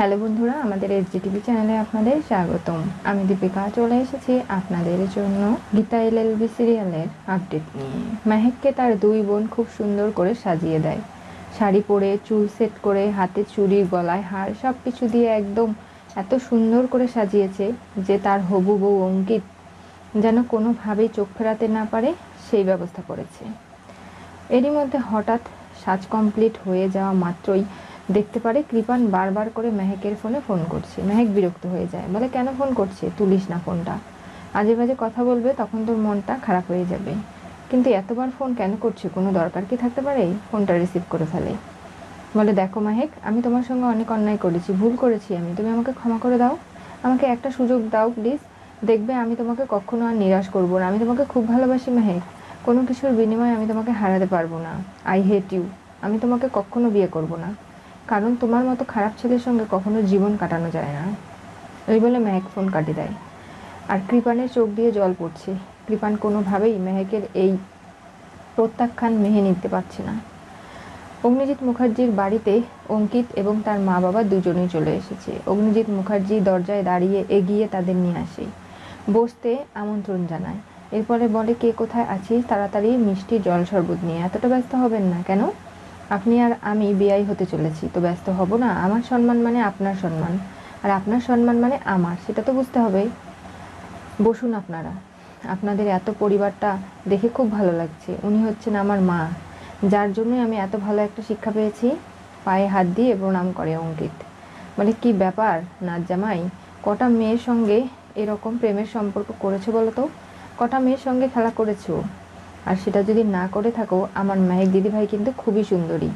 Hello বন্ধুরা আমাদের S TV চ্যানেলে আপনাদের স্বাগতম। আমি দীপিকা চলে এসেছি আপনাদের জন্য গীতা এল এল সিরিয়ালের আপডেট নিয়ে। মেহেককে তার দুই বোন খুব সুন্দর করে সাজিয়ে দেয়। শাড়ি পরে চুল সেট করে হাতে চুড়ি গলায় হার সব কিছু দিয়ে একদম এত সুন্দর করে সাজিয়েছে যে তার হবু বউ অঙ্কিত যেন কোনোভাবেই চোখ ফেরাতে না পারে সেই ব্যবস্থা করেছে। এরই মধ্যে হঠাৎ সাজ কমপ্লিট হয়ে যাওয়া মাত্রই দেখতে পারে, কৃপান বারবার করে মেহেকের ফোনে ফোন করছে। মেহেক বিরক্ত হয়ে যায়। বলে, কেন ফোন করছে? তুলিস না ফোনটা। আজে বাজে কথা বলবে, তখন তোর মনটা খারাপ হয়ে যাবে। কিন্তু এতবার ফোন কেন করছে? কোনো দরকার কি থাকতে পারে? ফোনটা রিসিভ করে ফেলে। বলে, দেখো মাহেক, আমি তোমার সঙ্গে অনেক অন্যায় করেছি। ভুল করেছি আমি। তুমি আমাকে ক্ষমা করে দাও। আমাকে একটা সুযোগ দাও, প্লিজ। দেখবে, আমি তোমাকে কখনো আর নিরাশ করব না। আমি তোমাকে খুব ভালোবাসি মেহেক। কোনো কিছুর বিনিময়ে আমি তোমাকে হারাতে পারব না। I hate you. আমি তোমাকে কখনো বিয়ে করব না। কারণ তোমার মতো খারাপ ছেলের সঙ্গে কখনো জীবন কাটানো যায় না। ওই বলে মেহেক ফোন কাটি দেয়। আর কৃপানের চোখ দিয়ে জল পড়ছে। কৃপান কোনোভাবেই মেহেকের এই প্রত্যাখ্যান মেহে নিতে পারছে না। অগ্নিজিৎ মুখার্জির বাড়িতে অঙ্কিত এবং তার মা বাবা দুজনেই চলে এসেছে। অগ্নিজিৎ মুখার্জি দরজায় দাঁড়িয়ে এগিয়ে তাদের নিয়ে আসে। বসতে আমন্ত্রণ জানায়। এরপরে বলে, কে কোথায় আছিস? তাড়াতাড়ি মিষ্টি জল শরবত নিয়ে এতটা ব্যস্ত হবেন না কেন? আপনি আর আমি বিয়াই হতে চলেছি, তো ব্যস্ত হব না। আমার সম্মান মানে আপনার সম্মান। আর আপনার সম্মান মানে আমার, সেটা তো বুঝতে হবে। বসুন আপনারা। আপনাদের এত পরিবারটা দেখে খুব ভালো লাগছে। উনি হচ্ছেন আমার মা, যার জন্যই আমি এত ভালো একটা শিক্ষা পেয়েছি। পায়ে হাত দিয়ে প্রণাম করে অঙ্কিত। বলে কি ব্যাপার নাচ জামাই? কটা মেয়ের সঙ্গে এরকম প্রেমের সম্পর্ক করেছ বলো তো? কটা মেয়ের সঙ্গে খেলা করেছ? আর সেটা যদি না করে থাকো, আমার মেহেক দিদিভাই কিন্তু খুবই সুন্দরী।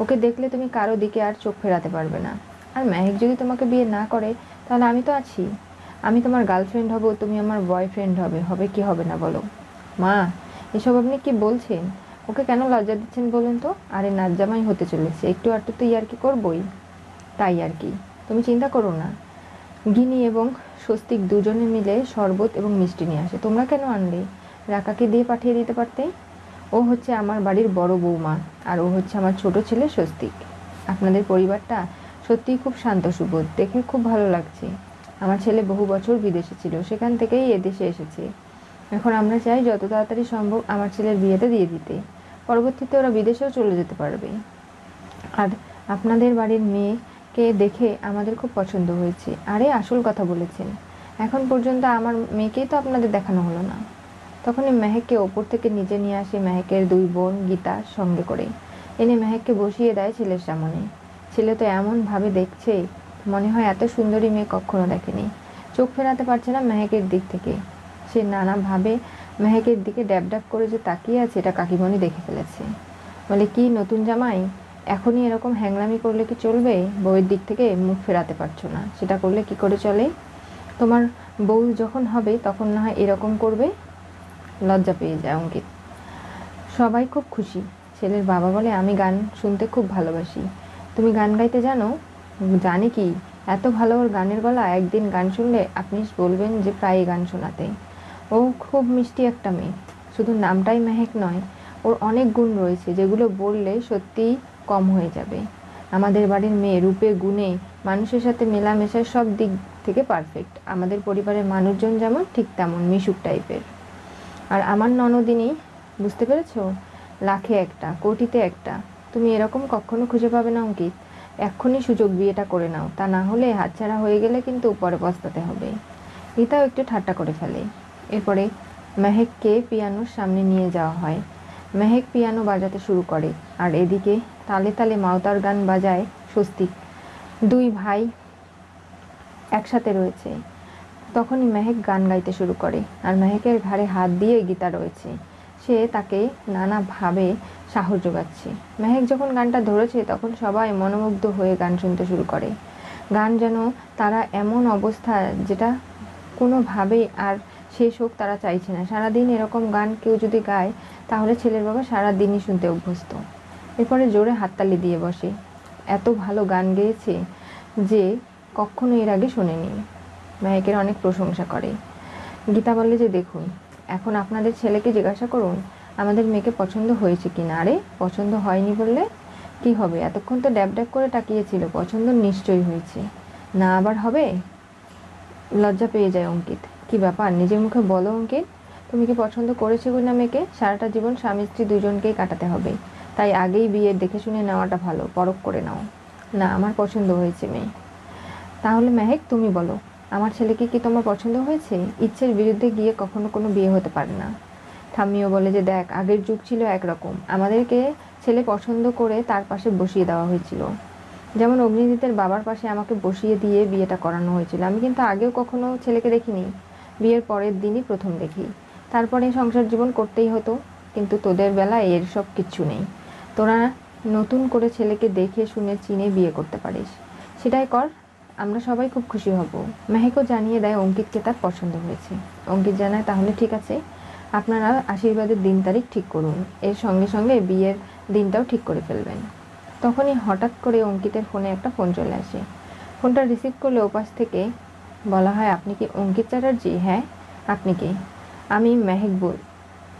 ওকে দেখলে তুমি কারও দিকে আর চোখ ফেরাতে পারবে না। আর মেহেক যদি তোমাকে বিয়ে না করে, তাহলে আমি তো আছি। আমি তোমার গার্লফ্রেন্ড হব, তুমি আমার বয়ফ্রেন্ড হবে। হবে কি হবে না বলো? মা, এসব আপনি কি বলছেন? ওকে কেন লজ্জা দিচ্ছেন বলুন তো? আরে জামাই হতে চলেছে। একটু আটটু তো ইয়ার কি করবই। তাই আর কি। তুমি চিন্তা করো না। গিনি এবং স্বস্তিক দুজনে মিলে শরবত এবং মিষ্টি নিয়ে আসে। তোমরা কেন আনলে? রাকাকে দিয়ে পাঠিয়ে দিতে পারতে? ও হচ্ছে আমার বাড়ির বড় বৌমা আর ও হচ্ছে আমার ছোট ছেলে স্বস্তিক। আপনাদের পরিবারটা সত্যিই খুব শান্ত সুবোধ দেখে খুব ভালো লাগছে। আমার ছেলে বহু বছর বিদেশে ছিল, সেখান থেকেই এদেশে এসেছে। এখন আমরা চাই যত তাড়াতাড়ি সম্ভব আমার ছেলের বিয়েটা দিয়ে দিতে। পরবর্তীতে ওরা বিদেশেও চলে যেতে পারবে। আর আপনাদের বাড়ির মেয়েকে দেখে আমাদের খুব পছন্দ হয়েছে। আরে আসল কথা বলেছেন। এখন পর্যন্ত আমার মেয়েকেই তো আপনাদের দেখানো হলো না। তখনই মেহেককে ওপর থেকে নিচে নিয়ে আসে মেহেকের দুই বোন গীতা সঙ্গে করে এনে মেহেককে বসিয়ে দেয় ছেলের সামনে। ছেলে তো এমনভাবে দেখছে, মনে হয় এত সুন্দরী মেয়ে কখনো দেখেনি। চোখ ফেরাতে পারছে না মেহেকের দিক থেকে। সে নানাভাবে মেহেকের দিকে ড্যাব ড্যাব করে যে তাকিয়ে আছে, এটা কাকিমণি দেখে ফেলেছে। বলে, কি নতুন জামাই? এখনই এরকম হ্যাংলামি করলে কি চলবে? বউয়ের দিক থেকে মুখ ফেরাতে পারছ না। সেটা করলে কি করে চলে? তোমার বউ যখন হবে, তখন না হয় এরকম করবে? লজ্জা পেয়ে যায় অঙ্কিত। সবাই খুব খুশি। ছেলের বাবা বলে, আমি গান শুনতে খুব ভালোবাসি। তুমি গান গাইতে জানো? জানি কি, এত ভালো ওর গানের গলা, একদিন গান শুনলে আপনি বলবেন যে প্রায়ই গান শোনাতে। ও খুব মিষ্টি একটা মেয়ে। শুধু নামটাই মেহেক নয়, ওর অনেক গুণ রয়েছে, যেগুলো বললে সত্যিই কম হয়ে যাবে। আমাদের বাড়ির মেয়ে রূপে, গুণে, মানুষের সাথে মেলামেশার সব দিক থেকে পারফেক্ট আমাদের পরিবারের মানুষজন যেমন, ঠিক তেমন, মিশুক টাইপের আর আমার ননদিনী, বুঝতে পেরেছ? লাখে একটা, কোটিতে একটা। তুমি এরকম কখনো খুঁজে পাবে না, অঙ্কিত। এক্ষুনি সুযোগ বিয়েটা করে নাও। তা না হলে হাতছাড়া হয়ে গেলে কিন্তু পরে পস্তাতে হবে। গীতাও একটু ঠাট্টা করে ফেলে। এরপরে মেহেককে পিয়ানোর সামনে নিয়ে যাওয়া হয়। মেহেক পিয়ানো বাজাতে শুরু করে। আর এদিকে তালে তালে মাওতার গান বাজায় স্বস্তিক। দুই ভাই একসাথে রয়েছে। তখনই মেহেক গান গাইতে শুরু করে আর মেহেকের ঘাড়ে হাত দিয়ে গীতা রয়েছে। সে তাকে নানাভাবে সাহস যোগাচ্ছে। মেহেক যখন গানটা ধরেছে তখন সবাই মনোমুগ্ধ হয়ে গান শুনতে শুরু করে। গান যেন তারা এমন অবস্থা যেটা কোনোভাবেই আর শেষ হোক তারা চাইছে না। সারাদিন এরকম গান কেউ যদি গায়, তাহলে ছেলের বাবা সারাদিনই শুনতে অভ্যস্ত। এরপরে জোরে হাততালি দিয়ে বসে। এত ভালো গান গেয়েছে যে কখনো এর আগে শোনেনি। মেহেকের অনেক প্রশংসা করে। গীতা বলে যে, দেখুন, এখন আপনাদের ছেলেকে জিজ্ঞাসা করুন, আমাদের মেয়েকে পছন্দ হয়েছে কি না? আরে, পছন্দ হয়নি বললে কি হবে? এতক্ষণ তো ড্যাব ড্যাব করে তাকিয়েছিল, পছন্দ নিশ্চয়ই হয়েছে। না আবার হবে? লজ্জা পেয়ে যায় অঙ্কিত। কি ব্যাপার? নিজের মুখে বলো অঙ্কিত, তুমি কি পছন্দ করেছ না মেয়েকে? সারাটা জীবন স্বামী স্ত্রী দুজনকেই কাটাতে হবে। তাই আগেই বিয়ে দেখে শুনে নেওয়াটা ভালো, পরখ করে নাও। না, আমার পছন্দ হয়েছে মেয়ে। তাহলে মেহেক, তুমি বলো আমার ছেলেকে কি তোমার পছন্দ হয়েছে? ইচ্ছের বিরুদ্ধে গিয়ে কখনো কোনো বিয়ে হতে পারে না। ঠাম্মিও বলে যে, দেখ, আগের যুগ ছিল একরকম। আমাদেরকে ছেলে পছন্দ করে তার পাশে বসিয়ে দেওয়া হয়েছিল। যেমন অগ্নিজিতের বাবার পাশে আমাকে বসিয়ে দিয়ে বিয়েটা করানো হয়েছিল। আমি কিন্তু আগেও কখনো ছেলেকে দেখিনি। বিয়ের পরের দিনই প্রথম দেখি। তারপরে সংসার জীবন করতেই হতো। কিন্তু তোদের বেলায় এর সব কিচ্ছু নেই। তোরা নতুন করে ছেলেকে দেখে শুনে চিনে বিয়ে করতে পারিস। সেটাই কর আমরা সবাই খুব খুশি হব। মেহেকও জানিয়ে দেয় অঙ্কিতকে তার পছন্দ হয়েছে। অঙ্কিত জানায়, তাহলে ঠিক আছে। আপনারা আশীর্বাদের দিন তারিখ ঠিক করুন। এর সঙ্গে সঙ্গে বিয়ের দিনটাও ঠিক করে ফেলবেন। তখনই হঠাৎ করে অঙ্কিতের ফোনে একটা ফোন চলে আসে। ফোনটা রিসিভ করলে ওপাশ থেকে বলা হয়, আপনি কি অঙ্কিত চ্যাটার্জি? হ্যাঁ আপনি কি? আমি মেহেক বল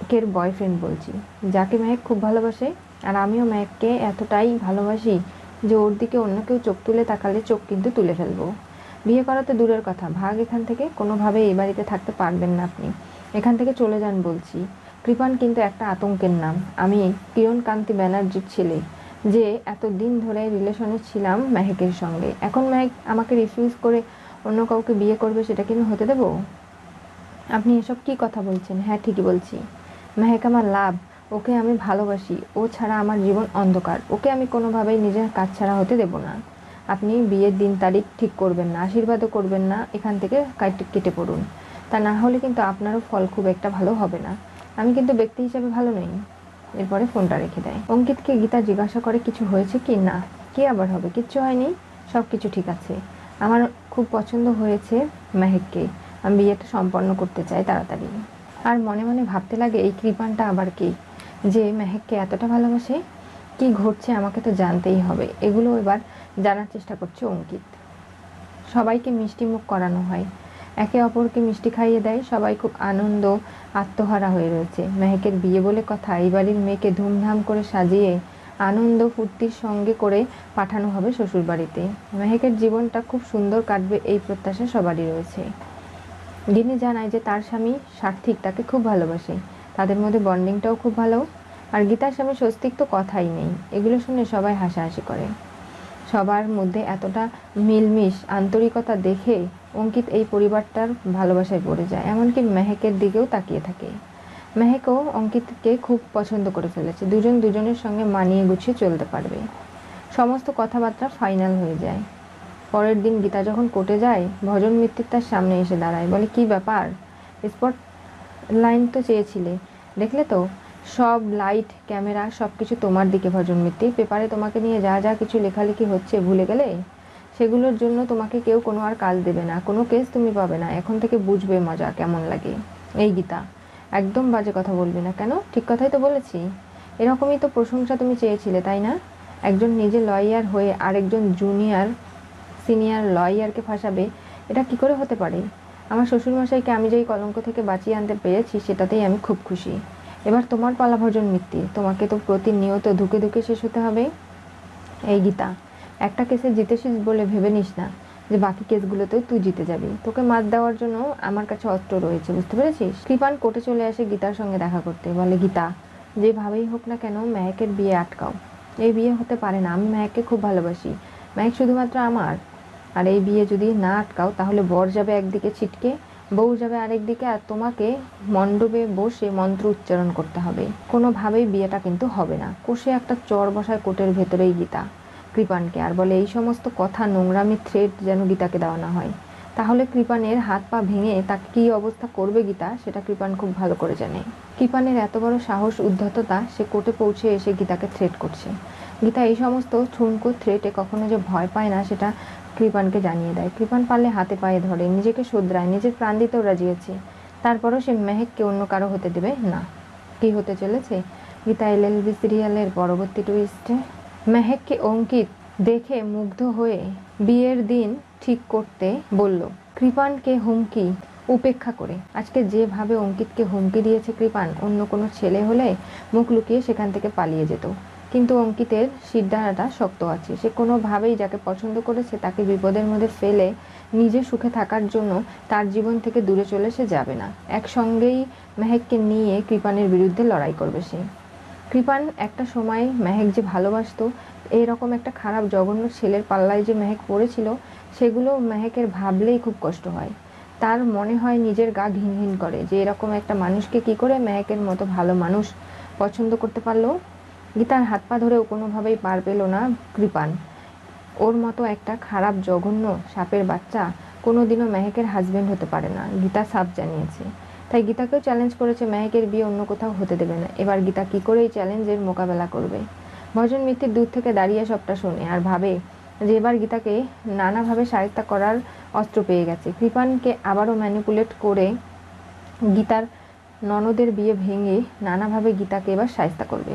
কের বয়ফ্রেন্ড বলছি। যাকে মেহেক খুব ভালোবাসে, আর আমিও মেহেককে এতটাই ভালোবাসি যে ওর দিকে অন্য কেউ চোখ তুলে তাকালে চোখ কিন্তু তুলে ফেলব। বিয়ে করা তো দূরের কথা। ভাগ এখান থেকে কোনোভাবে এই বাড়িতে থাকতে পারবেন না আপনি। এখান থেকে চলে যান বলছি। কৃপান কিন্তু একটা আতঙ্কের নাম। আমি কিরণ কান্তি ব্যানার্জির ছেলে, যে এত দিন ধরে রিলেশনে ছিলাম মেহেকের সঙ্গে। এখন মেহেক আমাকে রিফিউজ করে অন্য কাউকে বিয়ে করবে সেটা কি আমি হতে দেবো? আপনি এসব কি কথা বলছেন? হ্যাঁ ঠিকই বলছি। মেহেক আমার লাভ। ওকে আমি ভালোবাসি। ও ছাড়া আমার জীবন অন্ধকার। ওকে আমি কোনোভাবেই নিজের কাজ ছাড়া হতে দেব না। আপনি বিয়ের দিন তারিখ ঠিক করবেন না, আশীর্বাদও করবেন না, এখান থেকে কেটে পড়ুন। তা না হলে কিন্তু আপনারও ফল খুব একটা ভালো হবে না। আমি কিন্তু ব্যক্তি হিসাবে ভালো নই। এরপরে ফোনটা রেখে দেয়। অঙ্কিতকে গীতা জিজ্ঞাসা করে, কিছু হয়েছে কি? না। কি আবার হবে? কিচ্ছু হয়নি। সব কিছু ঠিক আছে। আমার খুব পছন্দ হয়েছে মেহেককে। আমি বিয়েটা সম্পন্ন করতে চাই তাড়াতাড়ি। আর মনে মনে ভাবতে লাগে, এই কৃপানটা আবার কি? যে মেহেককে এতটা ভালোবাসে? কি ঘটছে আমাকে তো জানতেই হবে। এগুলো এবার জানার চেষ্টা করছে অঙ্কিত। সবাইকে মিষ্টি মুখ করানো হয়। একে অপরকে মিষ্টি খাইয়ে দেয়। সবাই খুব আনন্দ, আত্মহারা হয়ে রয়েছে। মেহেকের বিয়ে বলে কথা এই বাড়ির মেয়েকে ধুমধাম করে সাজিয়ে আনন্দ ফুর্তির সঙ্গে করে পাঠানো হবে শ্বশুরবাড়িতে। মেহেকের জীবনটা খুব সুন্দর কাটবে এই প্রত্যাশা সবারই রয়েছে। গিনি জানায় যে তার স্বামী সার্থিক তাকে খুব ভালোবাসে। তাদের মধ্যে বন্ডিংটাও খুব ভালো। আর গীতার স্বামী স্বস্তিক তো কথাই নেই। এগুলো শুনে সবাই হাসাহাসি করে। সবার মধ্যে এতটা মিলমিশ, আন্তরিকতা দেখে অঙ্কিত এই পরিবারটার ভালোবাসায় পড়ে যায়। এমনকি মেহেকের দিকেও তাকিয়ে থাকে। মেহেকও অঙ্কিতকে খুব পছন্দ করে ফেলেছে। দুজন দুজনের সঙ্গে মানিয়ে গুছিয়ে চলতে পারবে। সমস্ত কথাবার্তা ফাইনাল হয়ে যায়। পরের দিন গীতা যখন কোর্টে যায়, ভজন মিত্তির তার সামনে এসে দাঁড়ায়। বলে, কি ব্যাপার? স্পট লাইন তো চেয়েছিলে। দেখলে তো? সব লাইট ক্যামেরা সব কিছু তোমার দিকে ভজন মিত্তি পেপারে তোমাকে নিয়ে যা যা কিছু লেখালেখি হচ্ছে ভুলে গেলে, সেগুলোর জন্য তোমাকে কেউ কোনো আর কাজ দেবে না। কোনো কেস তুমি পাবে না। এখন থেকে বুঝবে মজা কেমন লাগে। এই গীতা, একদম বাজে কথা বলবি না কেন? ঠিক কথাই তো বলেছি। এরকমই তো প্রশংসা তুমি চেয়েছিলে, তাই না? একজন নিজে লয়ার হয়ে আরেকজন জুনিয়র সিনিয়র লয়ারকে ফাঁসাবে, এটা কি করে হতে পারে? আমার শ্বশুরমশাইকে আমি যেই কলঙ্ক থেকে বাঁচিয়ে আনতে পেরেছি, সেটাতেই আমি খুব খুশি। এবার তোমার পালা ভজন মিত্তি, তোমাকে তো প্রতিনিয়ত ধুকে ধুকে শেষ হতে হবে। এই গীতা, একটা কেসে জিতেছিস বলে ভেবে নিস না, যে বাকি কেসগুলোতেও তুই জিতে যাবি। তোকে মাত দেওয়ার জন্য আমার কাছে অস্ত্র রয়েছে, বুঝতে পেরেছিস? কৃপান কোর্টে চলে আসে গীতার সঙ্গে দেখা করতে, বলে, গীতা, যেভাবেই হোক না কেন মেহেকের বিয়ে আটকাও। এই বিয়ে হতে পারে না, আমি মেহেককে খুব ভালোবাসি। মেহেক শুধুমাত্র আমার আর এই বিয়ে যদি না আটকাও, তাহলে বর যাবে একদিকে ছিটকে, বউ যাবে আরেক দিকে, আর তোমাকে মণ্ডপে বসে মন্ত্র উচ্চারণ করতে হবে। কোনোভাবেই বিয়েটা কিন্তু হবে না। কষে একটা চর বসায় কোটের ভেতরেই গীতা। কৃপানকে আর বলে, এই সমস্ত কথা নোংরামি থ্রেড যেন গীতাকে দেওয়া না হয়। তাহলে কৃপানের হাত পা ভেঙে তাকে কী অবস্থা করবে গীতা, সেটা কৃপান খুব ভালো করে জানে। কৃপানের এত বড় সাহস, উদ্ধততা, সে কোর্টে পৌঁছে এসে গীতাকে থ্রেট করছে। গীতা, এই সমস্ত ঠুনকো থ্রেটে কখনো যে ভয় পায় না, সেটা কৃপানকে জানিয়ে দেয়। কৃপান পারলে হাতে পায়ে ধরে, নিজেকে শোধরায়, নিজের প্রাণ দিতেও রাজি আছে। তারপরও সে মেহেককে অন্য কারও হতে দেবে না। কি হতে চলেছে? গীতা এলএলবি সিরিয়ালের পরবর্তী টুইস্টে মেহেককে অঙ্কিত দেখে মুগ্ধ হয়ে বিয়ের দিন ঠিক করতে বলল, কৃপানকে হুমকি, উপেক্ষা করে। আজকে যেভাবে অঙ্কিতকে হুমকি দিয়েছে কৃপান, অন্য কোনো ছেলে হলে মুখ লুকিয়ে সেখান থেকে পালিয়ে যেত। কিন্তু অঙ্কিতের সিদ্ধারাটা শক্ত আছে। সে কোনোভাবেই যাকে পছন্দ করেছে তাকে বিপদের মধ্যে ফেলে নিজে সুখে থাকার জন্য তার জীবন থেকে দূরে চলে সে যাবে না। একসঙ্গেই মেহেককে নিয়ে কৃপানের বিরুদ্ধে লড়াই করবে সে। কৃপান একটা সময় মেহেক যে ভালোবাসতো, এরকম একটা খারাপ জঘন্য ছেলের পাল্লায় যে মেহেক পড়েছিল, সেগুলো মেহেকের ভাবলেই খুব কষ্ট হয়। তার মনে হয় নিজের গা ঘিন ঘিন করে যে এরকম একটা মানুষকে কি করে মেহেকের মতো ভালো মানুষ পছন্দ করতে পারল? গীতার হাত পা ধরেও কোনোভাবেই পার পেল না কৃপান। ওর মতো একটা খারাপ, জঘন্য সাপের বাচ্চা কোনোদিনও মেহেকের হাজবেন্ড হতে পারে না, গীতা সাপ জানিয়েছে। তাই গীতাকেও চ্যালেঞ্জ করেছে মেহেকের বিয়ে অন্য কোথাও হতে দেবে না। এবার গীতা কি করে এই চ্যালেঞ্জের মোকাবেলা করবে? ভজন মিত্তির দূর থেকে দাঁড়িয়ে সবটা শোনে আর ভাবে যে এবার গীতাকে নানাভাবে সাহিত্য করার অস্ত্র পেয়ে গেছে। কৃপানকে আবারও ম্যানিপুলেট করে গীতার ননদের বিয়ে ভেঙে নানাভাবে গীতাকে এবার সাহিত্য করবে।